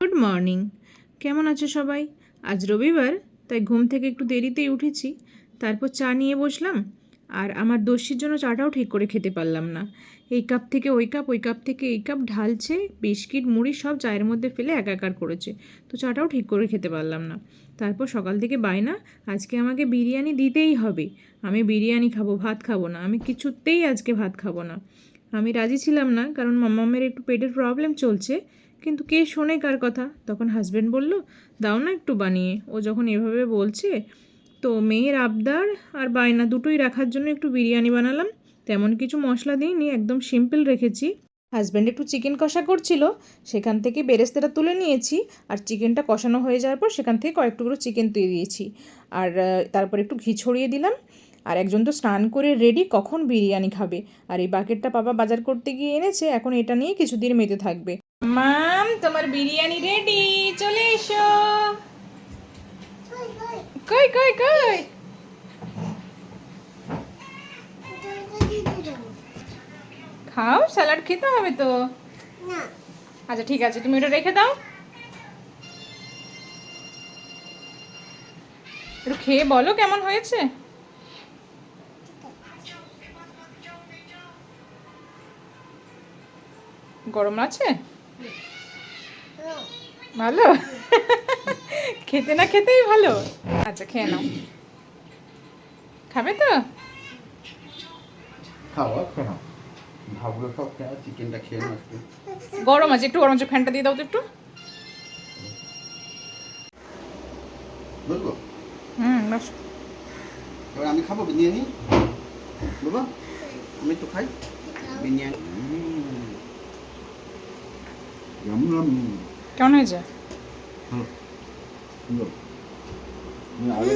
Good morning কেমন আছো সবাই? আজ রবিবার, তাই ঘুম থেকে একটু দেরিতেই উঠেছি। তারপর চা নিয়ে বসলাম, আর আমার দস্যির জন্য চাটাও ঠিক করে খেতে পারলাম না। এই কাপ থেকে ওই কাপ ওই কাপ থেকে এই কাপ ঢালছে, বিস্কিট, মুড়ি সব চায়ের মধ্যে ফেলে একাকার করেছে। তো চাটাও ঠিক করে খেতে পারলাম না। তারপর সকাল থেকে বায়না, আজকে আমাকে বিরিয়ানি দিতেই হবে। আমি বিরিয়ানি খাব, ভাত খাব না। আমি কিছুতেই আজকে ভাত খাব না। আমি রাজি ছিলাম না, কারণ মাম্মামের একটু পেটের প্রবলেম চলছে। কিন্তু কে শোনে কার কথা? তখন হাজব্যান্ড বলল, দাও না একটু বানিয়ে। ও যখন এভাবে বলছে, তো মেয়ের আবদার আর বায়না দুটোই রাখার জন্য একটু বিরিয়ানি বানালাম। তেমন কিছু মশলা দিইনি, একদম সিম্পল রেখেছি। হাজব্যান্ড একটু চিকেন কষা করছিল, সেখান থেকে বেরেস্তাটা তুলে নিয়েছি আর চিকেনটা কষানো হয়ে যাওয়ার পর সেখান থেকে কয়েক টুকরো চিকেন দিয়ে দিয়েছি। আর তারপর একটু ঘি ছড়িয়ে দিলাম। আর একজন তো স্নান করে রেডি কখন বিরিয়ানি খাবে? আর এই বাকেটটা বাবা বাজার করতে গিয়ে এনেছে, এখন এটা নিয়ে কিছুদিন মেতে থাকবে। মাম তোমার বিরিয়ানি রেডি চলে এসো। কই কই? কই খাও স্যালাড খেতে হবে তো। আচ্ছা ঠিক আছে তুমি ওটা রেখে দাও। একটু খেয়ে বলো কেমন হয়েছে। গরম আছে? ভালো? খেতে না খেতেই ভালো? আচ্ছা খেয়ে নাও। খাবে তো? খাওয়া খেয়ে নাও। ভাবলো সব চিকেনটা খেয়ে নাও একটু। গরম আছে একটু গরম আছে ফ্যানটা দিয়ে দাও তো একটু। বুঝলো? হুম বাস। এবার আমি খাব বিরিয়ানি? বাবা আমি একটু খাই। বিরিয়ানি। ইয়াম কেমন হয়েছে? ভালো সুন্দর। আমি আগে